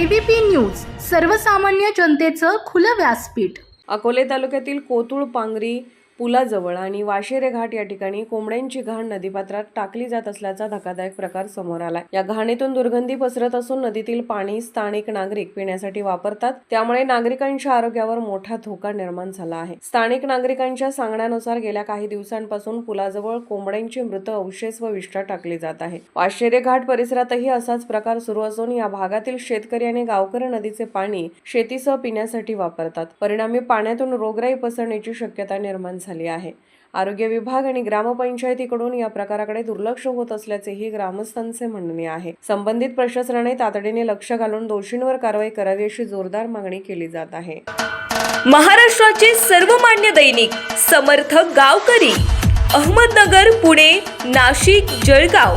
ABP news सर्वसामान्य जनतेचं खुलं व्यासपीठ. अकोले तालुक्यातील कोतुळ पांगरी पुलाजवळ आणि वाशेरे घाट या ठिकाणी कोंबड्यांची घाण नदीपात्रात टाकली जात असल्याचा धक्कादायक प्रकार समोर आलाय. या घाणीतून दुर्गंधी पसरत असून नदीतील पाणी स्थानिक नागरिक पिण्यासाठी वापरतात. त्यामुळे नागरिकांच्या आरोग्यावर मोठा धोका निर्माण झाला आहे. स्थानिक नागरिकांच्या सांगण्यानुसार गेल्या काही दिवसांपासून पुलाजवळ कोंबड्यांचे मृत अवशेष व विष्ठा टाकली जात आहे. वाशेरे घाट परिसरातही असाच प्रकार सुरू असून या भागातील शेतकरी आणि गावकरी नदीचे पाणी शेतीसह पिण्यासाठी वापरतात. परिणामी पाण्यातून रोगराई पसरण्याची शक्यता निर्माण झाली झाली आहे. आरोग्य विभाग आणि ग्रामपंचायतीकडून या प्रकाराकडे दुर्लक्ष होत असल्याचेही ग्रामस्थांचे म्हणणे आहे. संबंधित प्रशासनाने तातडीने लक्ष घालून दोषींवर कारवाई करावी अशी जोरदार मागणी केली जात आहे. महाराष्ट्राचे सर्वमान्य दैनिक समर्थ गावकरी अहमदनगर पुणे नाशिक जळगाव.